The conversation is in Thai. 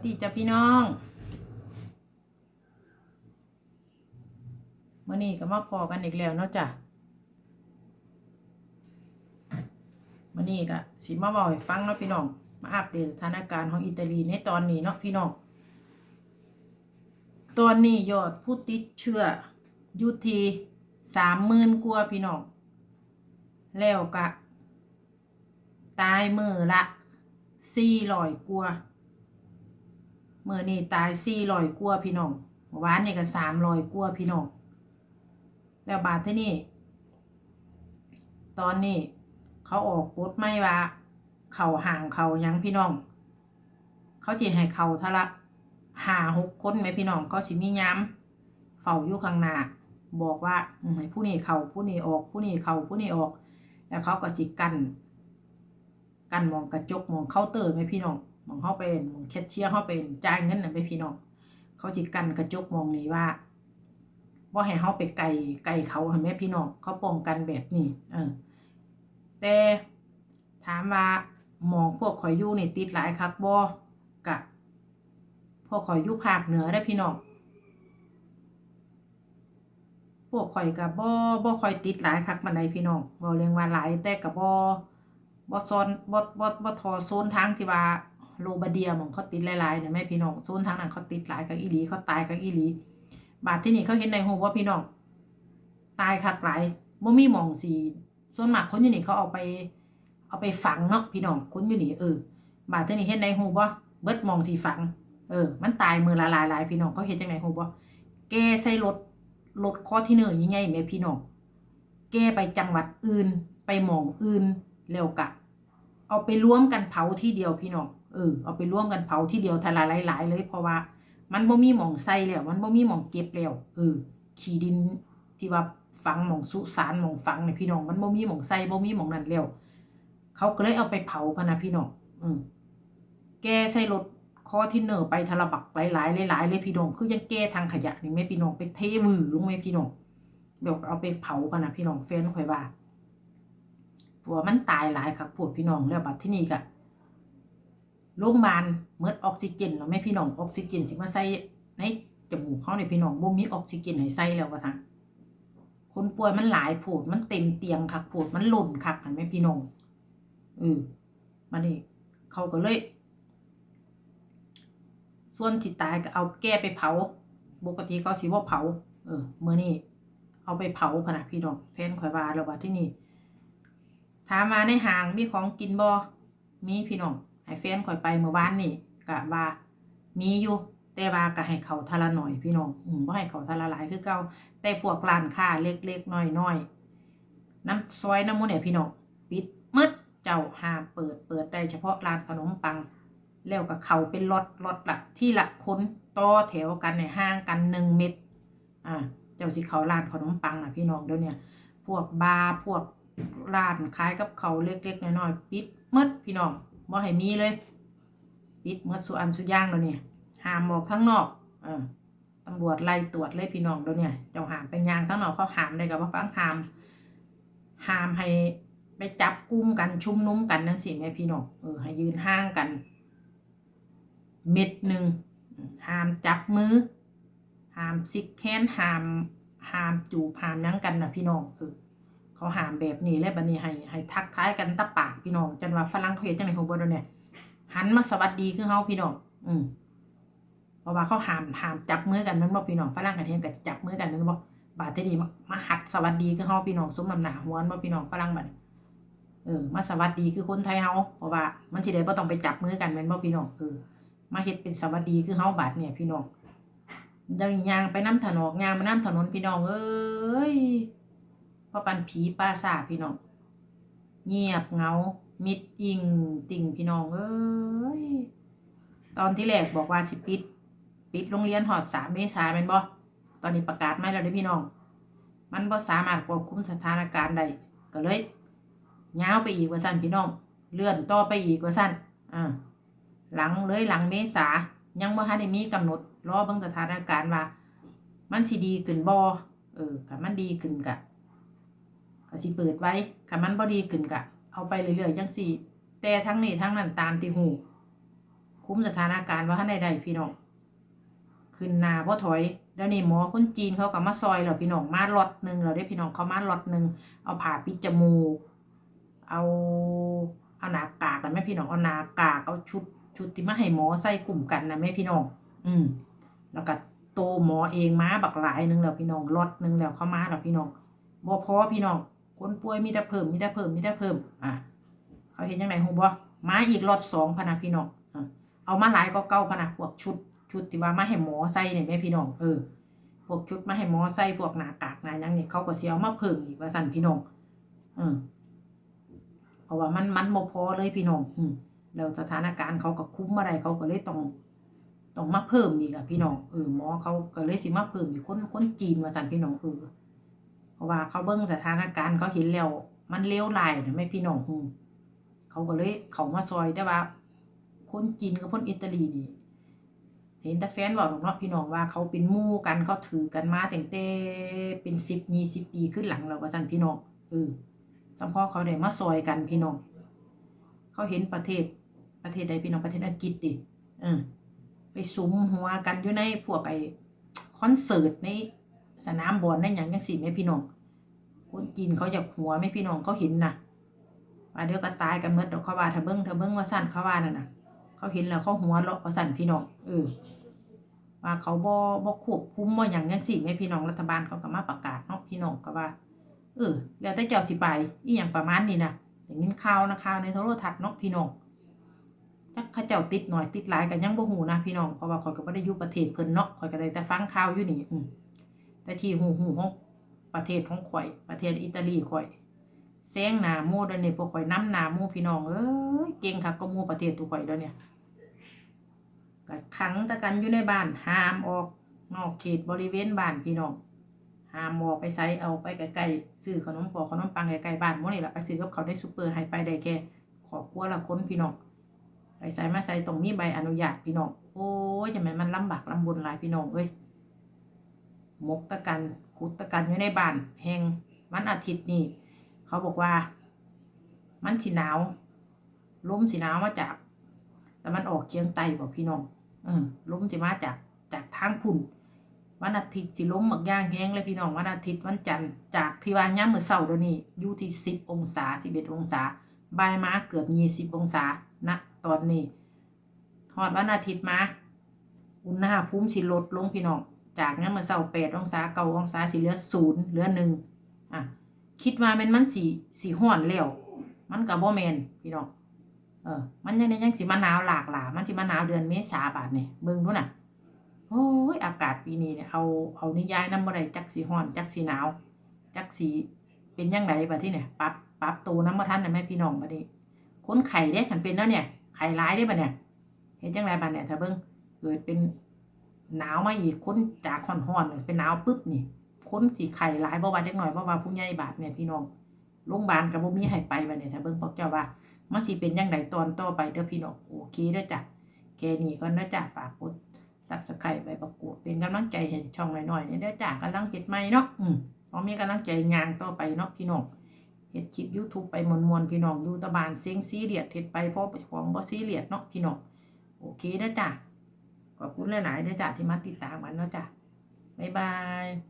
สดีจ้ะพี่น้องมื่อนี้ก็มาพอกันอีกแล้วเนาะจ้ะมื่อนี้ก็สิมาบอกให้ฟังเนาะพี่น้อง มาอัปเดตสถานการณ์ของอิตาลีในตอนนี้เนาะพี่น้อง ตอนนี้ยอดผู้ติดเชื้อยู่ที่สามหมื่นกว่าพี่น้อง แล้วก็ตายมือละสี่ร้อยกว่า เมื่อนี่ตายสี่ร้อยกว่าพี่น้องวานนี่ก็สามร้อยกว่าพี่น้องแล้วบาทที่นี่ ตอนนี้ เขาออกกฎไม่ว่า เข่าห่างเข่ายังพี่น้อง เขาจีให้เข่าทะละหาหกคนไหมพี่น้องเขาสิมีย้ำเฝ้าอยู่ข้างหน้าบอกว่าให้ผู้นี้เข่าผู้นี้ออก ผู้นี้เข่าผู้นี้ออก แล้วเขาก็จิกัน กันมองกระจกมองเคาน์เตอร์ไหมพี่น้อง มองเข้าเป็นมองแคชเชียร์เข้าเป็นจ่ายเงินน่ะไหมพี่น้องเขาจิกันกระจกมองนี้ว่าว่าให้เขาไปไกลไกลเขาเห็นไหมพี่น้องเขาป้องกันแบบนี้เออแต่ถามว่ามองพวกข่อยยู่นี่ติดหลายครับบ่กะพวกข่อยยู่ภาคเหนือได้พี่น้องพวกข่อยกับบ่บ่ข่อยติดหลายคักมันใดพี่น้องบ่เรียกว่าหลายแต่กับบ่บ่ซอนบ่บ่บ่ทอโซนทางที่ว่า โรบาเดียมองเขาติดหลายๆเนี่ยแม่พี่น้องโซนทางนั้นเขาติดหลายกับอีหลีเขาตายกับอีหลี บาดที่นี่เขาเห็นในหูว่าพี่น้องตายคักหลายบ่มีหมองสีส่วนมากคนอยู่นี่เขาเอาไป เอาไปฝังเนาะพี่น้องคนอยู่นี่เออบาดที่นี่เห็นในหูบ่าเบิดมองสีฝัง เออ มันตายมือละลายหลายพี่น้องเขาเห็นจังไหนหูบ่าแกใส่รถรถคอที่เนอร์ยังไงแม่พี่น้องแกไปจังหวัดอื่นไปหมองอื่นแล้วกะเอาไปรวมกันเผาที่เดียวพี่น้อง เออเอาไปร่วมกันเผาที่เดียวทลายหลาย ๆ เลย เพราะว่า มันบ่มีหมองใส่แล้วมันบ่มีหมองเก็บแล้วเออขี้ดินที่ว่าฝังหมองสุสานหมองฝังเนี่ยพี่น้องมันบ่มีหมองใส่บ่มีหมองนั่นแล้วเขาก็เลยเอาไปเผาพะนะพี่น้องอืมแกใส่รถคอที่เนอร์ไปทะละบักหลายๆหลายๆเลยพี่น้องคือยังแก้ทางขยะนี่แม่พี่น้องไปเทวือลงแม่พี่น้องเดี๋ยวเอาไปเผาพะนะพี่น้องแฟนข่อยว่าผัวมันตายหลายครับปวดพี่น้องแล้วบัดที่นี่ก็ โรงพยาบาลเมิดออกซิเจนเนาะแม่พี่น้องออกซิเจนสิมาใส่ในจมูกเขาในยพี่น้องบ่มีออกซิเจนให้ใส่แล้วว่าซั่นคนป่วยมันหลายโผดมันเต็มเตียงคักโผดมันหล่นคักหันแม่พี่น้องเออมานี่เขาก็เลย ส่วนที่ตายก็เอาแก้ไปเผาปกติเขาสิว่าเผา เออเมื่อนี้เอาไปเผาพะนะพี่น้องแฟนข่อยว่าแล้วว่าที่นี่ถามมาในห้างมีของกินบ่มีพี่น้อง ให้แฟนข่อยไปเมื่อวานนี่กะว่ามีอยู่แต่ว่าก็ให้เขาทะละหน่อยพี่น้องอืมบ่ให้เขาทะละหลายคือเก่าแต่พวกร้านค้าเล็กๆน้อยๆน้ำซอยน้ำมูเนี่ยพี่น้องปิดมืดเจ้าห้ามเปิดเปิดได้เฉพาะร้านขนมปัง แล้วก็เขาเป็นล็อตล็อตละที่ละคนต่อแถวกันในห่างกันหนึ่งเมตรอ่าเจ้าสิเขาร้านขนมปังอะพี่น้องเดี๋ยวเนี้พวกบาร์พวกร้านขายกับเขาเล็กๆน้อยๆปิดหมดพี่น้อง บ่ให้มีเลยปิดหมดสุอันสุย่างแล้วเนี่ยห้ามออกทั้งนอก เออตำรวจไล่ตรวจเลยพี่น้องเดี๋ยวเนี้เจ้าหามไปย่างทั้งนอกเขาหามได้กับว่าฟังหามหามให้ไปจับกุมกันชุมนุมกันนั่นสิแม่พี่น้องเออให้ยืนห่างกัน เม็ดหนึ่งห้ามจับมือห้ามซิกแค้นห้ามห้ามจูบห้ามหยั้งกันนะพี่น้องเออ เขาหามแบบนี้แล้วบัดนี้ให้ให้ทักทายกันตะปากพี่น้องจันว่าฝรั่งเขาเห็นจังไหนของบ่เดเนี่ยหันมาสวัสดีคือเฮาพี่น้องอืมเพราะว่าเขาหามหามจับมือกันนั่นบ่พี่น้องฝรั่งกันเห็นแต่จับมือกันนั่นบ่บาดทีนี้มามาหัดสวัสดีคือเฮาพี่น้องสมน้ำหน้าหัวบ่พี่น้องฝรั่งบัดนี้เออมาสวัสดีคือคนไทยเฮาเพราะว่ามันสิได้บ่ต้องไปจับมือกันแม่นบ่พี่น้องเออมาเฮ็ดเป็นสวัสดีคือเฮาบาดเนี่ยพี่น้องเดินยางไปน้ำถนนยางมาน้ำถนนพี่น้องเอ้ย พราะปันผีป้าสาพี่น้อง เงียบเงา มิดอิงติ่งพี่น้องเอ้ย ตอนที่แรกบอกว่าสิปิด ปิดโรงเรียนหอดสามเมษายนแม่นบ่ตอนนี้ประกาศไม่แล้วเด้พี่น้อง มันบ่สามารถควบคุมสถานการณ์ได้ก็เลยยาวไปอีกว่าสั้นพี่น้อง เลื่อนต่อไปอีกว่าสั้นอ่าหลังเลยหลังเมษายังบ่ทันได้มีกำหนดรอเบิ่งสถานการณ์ว่า มันสิดีขึ้นบ่เออถ้ามันดีขึ้นกะ ก็สิเปิดไว้ถ้ามันบ่ดีขึ้นกะเอาไปเรื่อยๆจังซี่แต่ทั้งนี้ทั้งนั้นตามที่หูคคุมสถานการณ์ว่าท่านใดๆพี่น้องขึ้นนาพ่ถอย แล้วนี่หมอคนจีนเขาก็มาซอยแล้วพี่น้องมาล็อตหนึ่งเราได้พี่น้องเขามาล็อตหนึ่งเอาผ่าปิดจมูกเอาเอาหนากากกันไหมพี่น้องเอาหนากากเอาชุดชุดที่มาให้หมอใส่กลุ่มกันนะแม่พี่น้อง อืมแล้วก็โตหมอเองมาบักหลายหนึ่งแล้วพี่น้องล็อตหนึ่งแล้วเขามาแล้วพี่น้องบ่พอพี่น้อง คนป่วยมีแต่เพิ่มมีแต่เพิ่มมีแต่เพิ่ม อะ เขาเห็นยังไงหูบ่มาอีกล็อตสองพนะพี่น้องอเอามาหลายก็เก่าพนะพวกชุด ชุดที่ว่ามาให้หมอใส่เนี่ยแม่พี่น้องเออพวกชุดมาให้หมอใส่พวกหน้ากากหนายังเนี่ยเขาก็เสิเอามาเพิ่มอีกว่าสั่นพี่น้องอืมเพราะว่ามันมันบ่พอเลยพี่น้อง อืมแล้วสถานการณ์เขาก็คุ้มอะไรเขาก็เลยต้องต้องมาเพิ่มอีกอะพี่น้องเออหมอเขาก็เลยสิมาเพิ่มอีกคนคนจีนว่าสั่นพี่น้องเออ ราะว่าเขาเบิ่งสถานการณ์เขาเห็นแล้วมันเลวร้ายนะแม่พี่น้องอืมเขาก็เลยเขามาซอยแต่ว่า คนจีนกับคนอิตาลีนี่เห็นแต่แฟนบอกหรอกเนาะพี่น้องว่าเขาเป็นมู่กันเขาถือกันมาตั้งแต่เป็นสิบยี่สิบปีขึ้นหลังเราว่าสั่นพี่น้องเออสัมพอเขาได้มาซอยกันพี่น้องเขาเห็นประเทศประเทศใดพี่น้องประเทศอังกฤษดิเออไปสุมหัวกันอยู่ในพวกไอคอนเสิร์ตใน สนามบอลในอย่างจังสี่แม่พี่น้องคนจีนเขาอยากหัวแม่พี่น้องเขาเห็นน่ะว่าเดี๋ยวก็ตายกันเมื่อดอกเขาว่าถ้าเบิ้งถ้าเบิ้งว่าสั่นเขาว่านั่นน่ะ เขาเห็นแล้วเขาหัวเราะว่าสั่นพี่น้องเออว่าเขาบ่บ่ควบคุมบ่หยังจังซี่แม่พี่น้องรัฐบาลเขาก็มาประกาศเนาะพี่น้องก็ว่า เออ แล้วแต่เจ้าสิไปอีหยังประมาณนี้นะอย่างนี้ข่าวนะข่าวในโทรทัศน์เนาะพี่น้องจักเขาเจ้าติดหน่อยติดหลายก็ยังบ่ฮู้นะพี่น้องเพราะว่าข่อยก็บ่ได้อยู่ประเทศเพิ่นเนาะข่อยก็ได้แต่ฟังข่าวอยู่นี่อืม แต่ที่ฮู้ฮู้ของประเทศของข่อย ประเทศอิตาลีข่อยแซงหนามู่เดี๋ยวนี้พวกข่อยน้ำหนามู่พี่น้องเอ้ยเก่งคักก็มู่ประเทศทุกข่อยเดี๋ยวนี้ก็ขังตะกันอยู่ในบ้านห้ามออกนอกเขตบริเวณบ้านพี่น้องห้ามออกไปใส่เอาไปใกลๆซื้อขนมปอกขนมปังใกลๆบ้านหมดนี่แหละไปซื้อกับเขาได้ซูเปอร์ให้ไปได้แค่ขอบครัวละค้นพี่น้องไปใส่มาใส่ตรงมีใบอนุญาตพี่น้องโอ้ยจะมันมันลำบากลำบนหลายพี่น้องเอ้ย มกตะกันขุดตะกันอยู่ในบ้านแห่งวันอาทิตย์นี่เขาบอกว่า มันสีหนาวลมสีหนาวมาจากแต่มันออกเคียงไตบอกพี่น้องเออลมจะมาจากจากทางพุ่นวันอาทิตย์สิลมหมักย่างแห้งเลยพี่น้องวันอาทิตย์วันจันทร์จากที่ว่าย่ามมือเช้าเดี๋ยวนี้อยู่ที่สิบองศาสิบเอ็ดองศาบายมาเกือบยี่สิบองศาณตอนนี้ทอดวันอาทิตย์มาอุณหภูมิสิลดลงพี่น้อง จากย่ามมื้อเช้าแปดองศาเก้าองศาสิเหลือศูนย์เหลือหนึ่งอะคิดว่ามันมันสีสีห้อนแล้วมันกับบ่แมนพี่น้องเออ มันยังยังสิมาหนาวหลากหลามันสิมาหนาวเดือนเมษาบาดนี่ยเบิ่งดูน่ะโอ้ยอากาศปีนี้เนี่ยเอาเอานิยายน้ำบ่ได้จักสิร้อนจักสิหนาว จักสิเป็นยังไงบัดที่เนี่ยปรับปรับตัวนำบ่ทันน่ะแม่พี่น้องบัดนี้คนไข้เด้คันเป็นแล้วเนี่ยไข้ร้ายเด้บัดเนี่ยเห็นจังไดบัดเนี่ยถ้าเบิ่งเกิดเป็น หนาวมาอีกคนจากร้อนๆเป็นหนาวปึ๊บนี่คนสิไข้หลายบ่ว่าเด็กหน้อยบ่ว่าผู้ใหญ่บาดเนี่ยพี่น้องโรงพยาบาลก็บ่มีให้ไปบัดเนี่ยถ้าเบิ่งพวกเจ้าว่ามันสิเป็นยังไงตอนต่อไปเด้อพี่น้องโอเคเด้อจ้ะแค่นี้ก็เด้อจ้ะฝากกด Subscribe ไปประกวดเป็นกำลังใจให้ช่องหน่อยๆนี่เด้อจ้ะกำลังเฮ็ดใหม่เนาะอืมพอมีกำลังใจงานต่อไปเนาะพี่น้องเฮ็ดคลิป YouTube ไปมวนๆพี่น้องยูตะบานเซ็งซีเรียสเฮ็ดไปเพราะของบ่ซีเรียสเนาะพี่น้องโอเคเด้อจ้ะ ขอบคุณหลายๆเด้อจ้ะที่มาติดตามกันเนาะจ้ะบ๊ายบาย